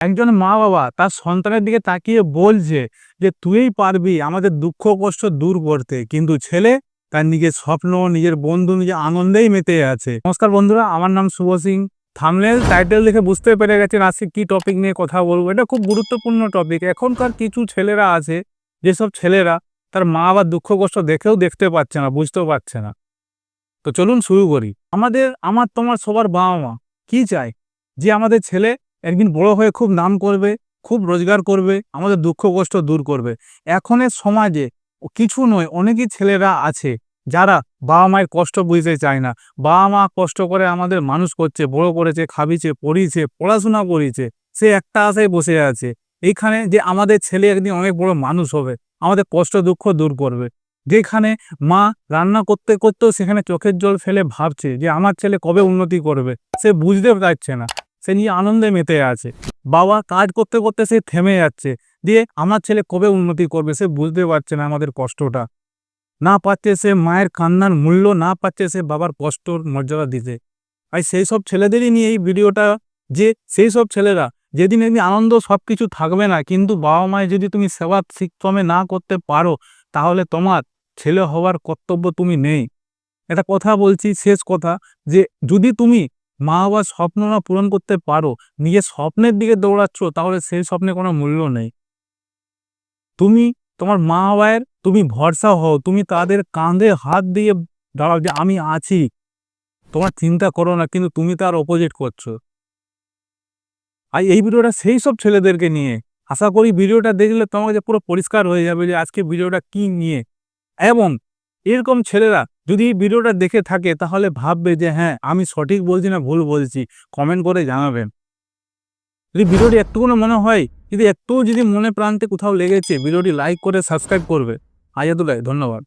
একজন মা বাবা তার সন্তানের দিকে তাকিয়ে বলছে যে তুই পারবি আমাদের দুঃখ, কষ্ট দূর করতে। কিন্তু ছেলে তার নিজের স্বপ্ন, নিজের বন্ধু, নিজের আনন্দেই মেতে আছে। নমস্কার বন্ধুরা, আমার নাম শুভ সিং। থামনেল, টাইটেল দেখে বুঝতে পেরে গেছেন আজকে কি টপিক নিয়ে কথা বলব। এটা খুব গুরুত্বপূর্ণ টপিক। এখনকার কিছু ছেলেরা আছে, যেসব ছেলেরা তার মা বাবার দুঃখ, কষ্ট দেখেও দেখতে পাচ্ছে না, বুঝতেও পারছে না। তো চলুন শুরু করি। আমাদের, আমার, তোমার সবার বাবা মা কি চায়? যে আমাদের ছেলে একদিন বড় হয়ে খুব নাম করবে, খুব রোজগার করবে, আমাদের দুঃখ কষ্ট দূর করবে। এখনের সমাজে কিছু নয়, অনেকই ছেলেরা আছে যারা বাবা মায়ের কষ্ট বুঝতে চায় না। বাবা মা কষ্ট করে আমাদের মানুষ করছে, বড় করেছে, খাবিছে পড়িয়েছে পড়াশোনা করিয়েছে সে একটা আশায় বসে আছে। এইখানে যে আমাদের ছেলে একদিন অনেক বড় মানুষ হবে, আমাদের কষ্ট দুঃখ দূর করবে। যেখানে মা রান্না করতে করতেও সেখানে চোখের জল ফেলে ভাবছে যে, আমার ছেলে কবে উন্নতি করবে? সে বুঝতে পারছে না। সে নিয়ে আনন্দে মেতে আছে। বাবা কাজ করতে করতে সে থেমে যাচ্ছে। দিয়ে আমার ছেলে কবে উন্নতি করবে সে বুঝতে পারছে না আমাদের কষ্টটা। না পাচ্ছে সে মায়ের কান্নার মূল্য, না পাচ্ছে সে বাবার কষ্টর মর্যাদা দিতে। আর সেই সব ছেলেদেরই নিয়ে এই ভিডিওটা যে সেই সব ছেলেরা যেদিন এদিন আনন্দ সব কিছু থাকবে না, কিন্তু বাবা মায়ের যদি তুমি সেবা শিক্ষমে না করতে পারো, তাহলে তোমার ছেলে হওয়ার কর্তব্য তুমি নেই। একটা কথা বলছি, শেষ কথা, যে যদি তুমি মা বাবার স্বপ্ন না পূরণ করতে পারো, নিজের স্বপ্নের দিকে দৌড়াচ্ছ, তাহলে সেই স্বপ্নে কোনো মূল্য নেই। তুমি তোমার মা বাবার, তুমি ভরসা হও, তুমি তাদের কাঁধে হাত দিয়ে দাঁড়াও যে আমি আছি। তোমার চিন্তা করো না, কিন্তু তুমি তার অপোজিট করছ। আর এই ভিডিওটা সেই সব ছেলেদেরকে নিয়ে। আশা করি ভিডিওটা দেখলে তোমার কাছে পুরো পরিষ্কার হয়ে যাবে যে আজকে ভিডিওটা কি নিয়ে। এবং এরকম ছেলেরা যদি এই ভিডিওটা দেখে থাকে, তাহলে ভাববে যে হ্যাঁ আমি সঠিক বলছি না ভুল বলছি কমেন্ট করে জানাবেন। যদি ভিডিওটি একটুকুনো মনে হয়, যদি একটু যদি মনে প্রান্তে কোথাও লেগেছে, ভিডিওটি লাইক করে সাবস্ক্রাইব করবে। আজাদুল্লাহ ধন্যবাদ।